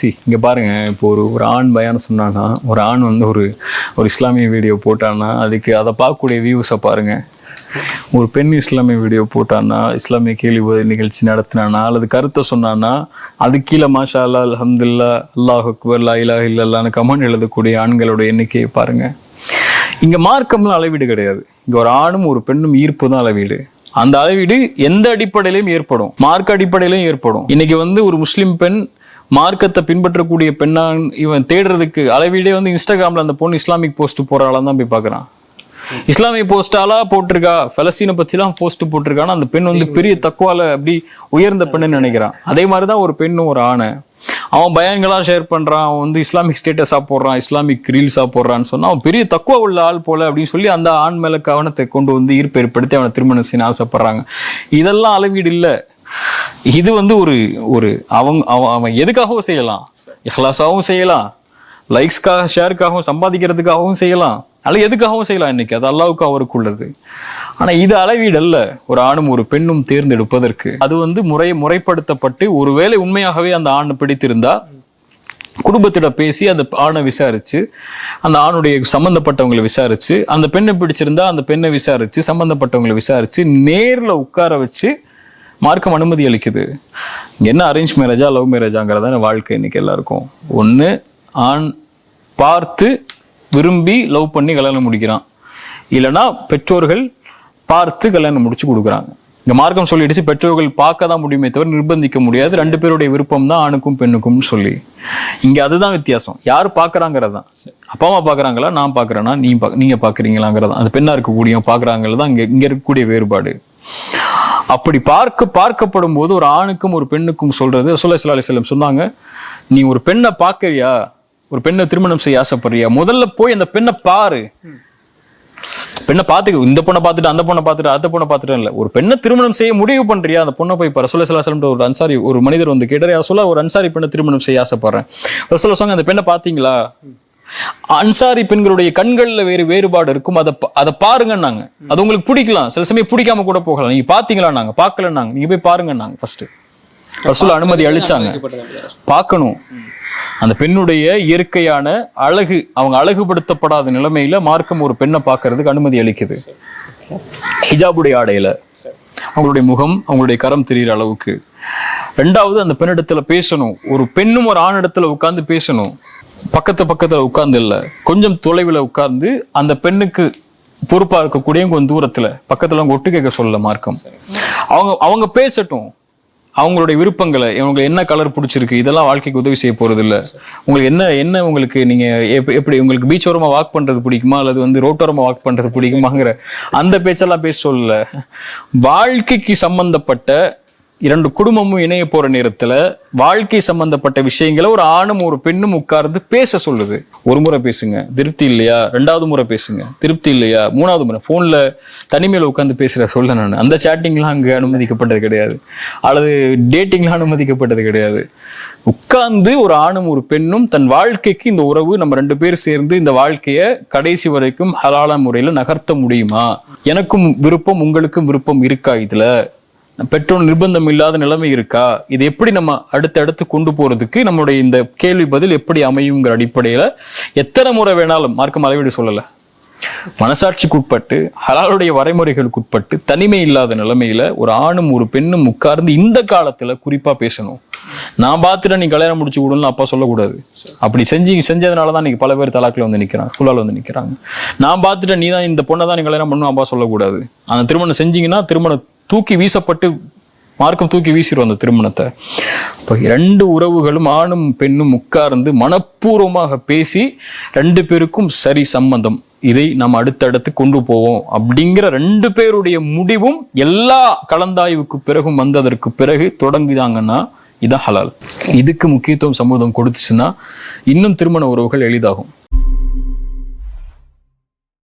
C இங்கே பாருங்கள் இப்போ ஒரு ஒரு ஆண் பயான்னு சொன்னான்னா ஒரு ஆண் வந்து ஒரு ஒரு இஸ்லாமிய வீடியோ போட்டான்னா அதுக்கு அதை பார்க்கக்கூடிய வியூஸை பாருங்கள் ஒரு பெண் இஸ்லாமிய வீடியோ போட்டான்னா இஸ்லாமிய கேள்வி பதில் நிகழ்ச்சி நடத்தினானா அல்லது கருத்தை சொன்னான்னா அது கீழே மாஷா அல்லா அலமதுல்லா அல்லாஹ் அக்பர் லா இலாஹ இல்லல்லான்னு கமெண்ட் எழுதக்கூடிய ஆண்களோட எண்ணிக்கையை பாருங்கள் இங்கே மார்க்கம்லாம் அளவீடு கிடையாது. இங்கே ஒரு ஆணும் ஒரு பெண்ணும் ஈர்ப்பு தான் அளவீடு. அந்த அளவீடு எந்த அடிப்படையிலையும் ஏற்படும். மார்க் அடிப்படையிலையும் ஏற்படும். இன்னைக்கு வந்து ஒரு முஸ்லீம் பெண் மார்க்கத்தை பின்பற்றக்கூடிய பெண்ணா இவன் தேடுறதுக்கு அளவீடே வந்து இன்ஸ்டாகிராமில் அந்த பொண்ணு இஸ்லாமிக் போஸ்ட் போறாளான்னு தான் போய் பார்க்குறான். இஸ்லாமிய போஸ்டாலா போட்டிருக்கா? பலஸ்தீனை பற்றிலாம் போஸ்ட் போட்டிருக்கான்னா அந்த பெண் வந்து பெரிய தக்குவால அப்படி உயர்ந்த பெண்ணுன்னு நினைக்கிறான். அதே மாதிரி தான் ஒரு பெண்ணும் ஒரு ஆணை. அவன் பயான்களா ஷேர் பண்ணுறான் அவன் வந்து இஸ்லாமிக் ஸ்டேட்டஸாக போடுறான். இஸ்லாமிக் ரீல்ஸாக போடுறான்னு சொன்னா அவன் பெரிய தக்குவா உள்ள ஆள் போல அப்படின்னு சொல்லி அந்த ஆண் மேலே கவனத்தை கொண்டு வந்து ஈர்ப்பு ஏற்படுத்தி அவனை திருமணம் செய்ய ஆசைப்படுறாங்க. இதெல்லாம் அளவீடு இல்லை. இது வந்து ஒரு ஒரு அவங்க அவன் அவன் எதுக்காகவும் செய்யலாம்? இஹ்லாஸாகவும் செய்யலாம். லைக்ஸ்க்காக ஷேருக்காகவும் சம்பாதிக்கிறதுக்காகவும் செய்யலாம். அல்ல எதுக்காகவும் செய்யலாம் இன்னைக்கு? அது அல்லாவுக்கு அவருக்கு உள்ளது ஆனால் இது அளவீடல்ல ஒரு ஆணும் ஒரு பெண்ணும் தேர்ந்தெடுப்பதற்கு. அது வந்து முறை முறைப்படுத்தப்பட்டு ஒருவேளை உண்மையாகவே அந்த ஆண் பிடித்திருந்தா குடும்பத்திடம் பேசி அந்த ஆணை விசாரிச்சு அந்த ஆணுடைய சம்பந்தப்பட்டவங்களை விசாரிச்சு அந்த பெண்ணை பிடிச்சிருந்தா அந்த பெண்ணை விசாரிச்சு சம்பந்தப்பட்டவங்களை விசாரிச்சு நேரில் உட்கார வச்சு மார்க்கம் அனுமதி அளிக்குது. என்ன அரேஞ்ச் மேரேஜா லவ் மேரேஜாங்கிறதான வாழ்க்கை இன்னைக்கு எல்லாருக்கும். ஒன்று ஆண் பார்த்து விரும்பி லவ் பண்ணி கல்யாணம் முடிக்கிறான். இல்லைன்னா பெற்றோர்கள் பார்த்து கல்யாணம் முடிச்சு கொடுக்குறாங்க. இந்த மார்க்கம் சொல்லிடுச்சு பெற்றோர்கள் பார்க்க தான் முடியுமே தவிர நிர்பந்திக்க முடியாது. ரெண்டு பேருடைய விருப்பம் தான் ஆணுக்கும் பெண்ணுக்கும் சொல்லி. இங்கே அதுதான் வித்தியாசம். யார் பார்க்குறாங்கிறது. தான் அப்பா அம்மா பார்க்குறாங்களா? நான் பார்க்குறேன்னா நீ பா நீங்கள் பார்க்குறீங்களாங்கிறதான் அந்த பெண்ணாக இருக்கக்கூடிய பார்க்குறாங்கிறது தான் இங்கே இங்கே இருக்கக்கூடிய வேறுபாடு. அப்படி பார்க்க பார்க்கப்படும் போது ஒரு ஆணுக்கும் ஒரு பெண்ணுக்கும் சொல்றது ரசோல்லா ஸல்லல்லாஹு செல்லம் சொன்னாங்க நீ ஒரு பெண்ணை பார்க்கறியா? ஒரு பெண்ணை திருமணம் செய்ய ஆசைப்படுறியா? முதல்ல போய் அந்த பெண்ணை பாரு. பெண்ணை பார்த்துக்க இந்த பொண்ணை பார்த்துட்டு அந்த பொண்ணை பார்த்துட்டு அந்த பொண்ணை பார்த்துட்டு இல்லை. ஒரு பெண்ணை திருமணம் செய்ய முடிவு பண்றியா? அந்த பொண்ணை போய் ரசூலுல்லாஹி ஸல்லல்லாஹு அலைஹி ஒரு அன்சாரி ஒரு மனிதர் வந்து கேட்டார் சொல்ல ஒரு அன்சாரி பெண்ணை திருமணம் செய்ய ஆசைப்படுறேன். ரசோல்லா சொன்னாங்க அந்த பெண்ணை பார்த்தீங்களா? அன்சாரி பெண்களுடைய கண்கள்ல வேறு வேறுபாடு இருக்கும். அதை அதை பாருங்கன்னாங்க. அது உங்களுக்கு பிடிக்கலாம். சில சமயம் பிடிக்காம கூட போகலாம். நீங்க பாத்தீங்களா நாங்க பார்க்கலன்னாங்க நீங்க போய் பாருங்கன்னாங்க ஃபர்ஸ்ட் ரசூல் அனுமதி அளிச்சாங்க. பார்க்கணும் அந்த பெண்ணுடைய இயற்கையான அழகு அவங்க அழகுபடுத்தப்படாத நிலைமையில மார்க்கம் ஒரு பெண்ணை பார்க்கறதுக்கு அனுமதி அளிக்குது. ஹிஜாபுடைய ஆடையில அவங்களுடைய முகம் அவங்களுடைய கரம் தெரியிற அளவுக்கு. ரெண்டாவது அந்த பெண்ணிடத்துல பேசணும். ஒரு பெண்ணும் ஒரு ஆணிடத்துல உட்கார்ந்து பேசணும். பக்கத்து பக்கத்துல உட்கார்ந்து இல்ல. கொஞ்சம் தொலைவில் உட்கார்ந்து அந்த பெண்ணுக்கு பொறுப்பா இருக்கக்கூடிய கொஞ்சம் தூரத்துல பக்கத்துல அவங்க ஒட்டு கேட்க சொல்லல மார்க்கம். அவங்க அவங்க பேசட்டும். அவங்களுடைய விருப்பங்களை இவங்களுக்கு என்ன கலர் பிடிச்சிருக்கு இதெல்லாம் வாழ்க்கைக்கு உதவி செய்ய போறது இல்ல உங்களுக்கு என்ன என்ன உங்களுக்கு நீங்க எப்படி உங்களுக்கு பீச் ஓரமா வாக் பண்றது பிடிக்குமா? அல்லது வந்து ரோட்டோரமா வாக் பண்றது பிடிக்குமாங்கிற அந்த பேச்செல்லாம் பேச சொல்லல. வாழ்க்கைக்கு சம்பந்தப்பட்ட இரண்டு குடும்பமும் இணைய போற நேரத்துல வாழ்க்கை சம்பந்தப்பட்ட விஷயங்களை ஒரு ஆணும் ஒரு பெண்ணும் உட்கார்ந்து பேச சொல்லுது. ஒரு முறை பேசுங்க. திருப்தி இல்லையா? ரெண்டாவது முறை பேசுங்க. திருப்தி இல்லையா? மூணாவது முறை. போன்ல தனிமையில உட்காந்து பேசுற சொல்ல நான். அந்த சாட்டிங்லாம் அங்கே அனுமதிக்கப்பட்டது கிடையாது. அல்லது டேட்டிங்லாம் அனுமதிக்கப்பட்டது கிடையாது. உட்கார்ந்து ஒரு ஆணும் ஒரு பெண்ணும் தன் வாழ்க்கைக்கு இந்த உறவு நம்ம ரெண்டு பேர் சேர்ந்து இந்த வாழ்க்கையை கடைசி வரைக்கும் ஹலால முறையில நகர்த்த முடியுமா? எனக்கும் விருப்பம் உங்களுக்கும் விருப்பம் இருக்கா இதுல? பெற்றோர் நிர்பந்தம் இல்லாத நிலைமை இருக்கா? இது எப்படி நம்ம அடுத்தடுத்து கொண்டு போறதுக்கு நம்மளுடைய இந்த கேள்வி பதில் எப்படி அமையுங்கிற அடிப்படையில எத்தனை முறை வேணாலும் மார்க்கம் அளவீடு சொல்லல. மனசாட்சிக்கு உட்பட்டு ஹலாலுடைய வரைமுறைகளுக்கு உட்பட்டு தனிமை இல்லாத நிலைமையில ஒரு ஆணும் ஒரு பெண்ணும் உட்கார்ந்து இந்த காலத்துல குறிப்பா பேசணும். நான் பார்த்துட்டு நீ கல்யாணம் முடிச்சு விடணும்னு அப்பா சொல்லக்கூடாது. அப்படி செஞ்சு செஞ்சதுனால தான் இன்னைக்கு பல பேர் தலாக்கில் வந்து நிற்கிறாங்க ஃபுல்லால் வந்து நிற்கிறாங்க நான் பார்த்துட்டு நீ தான் இந்த பொண்ணை தான் நீ கல்யாணம் பண்ணணும் அப்பா சொல்லக்கூடாது. அந்த திருமணம் செஞ்சீங்கன்னா திருமணம் தூக்கி வீசப்பட்டு மார்க்கம் தூக்கி வீசிடும் அந்த திருமணத்தை. இப்போ ரெண்டு உறவுகளும் ஆணும் பெண்ணும் உட்கார்ந்து மனப்பூர்வமாக பேசி ரெண்டு பேருக்கும் சரி சம்பந்தம். இதை நாம் அடுத்தடுத்து கொண்டு போவோம். அப்படிங்கிற ரெண்டு பேருடைய முடிவும் எல்லா கலந்தாய்வுக்கு பிறகும் வந்ததற்கு பிறகு தொடங்குதாங்கன்னா இதான் ஹலால். இதுக்கு முக்கியத்துவம் சமூகம் கொடுத்துச்சுன்னா இன்னும் திருமண உறவுகள் எளிதாகும்.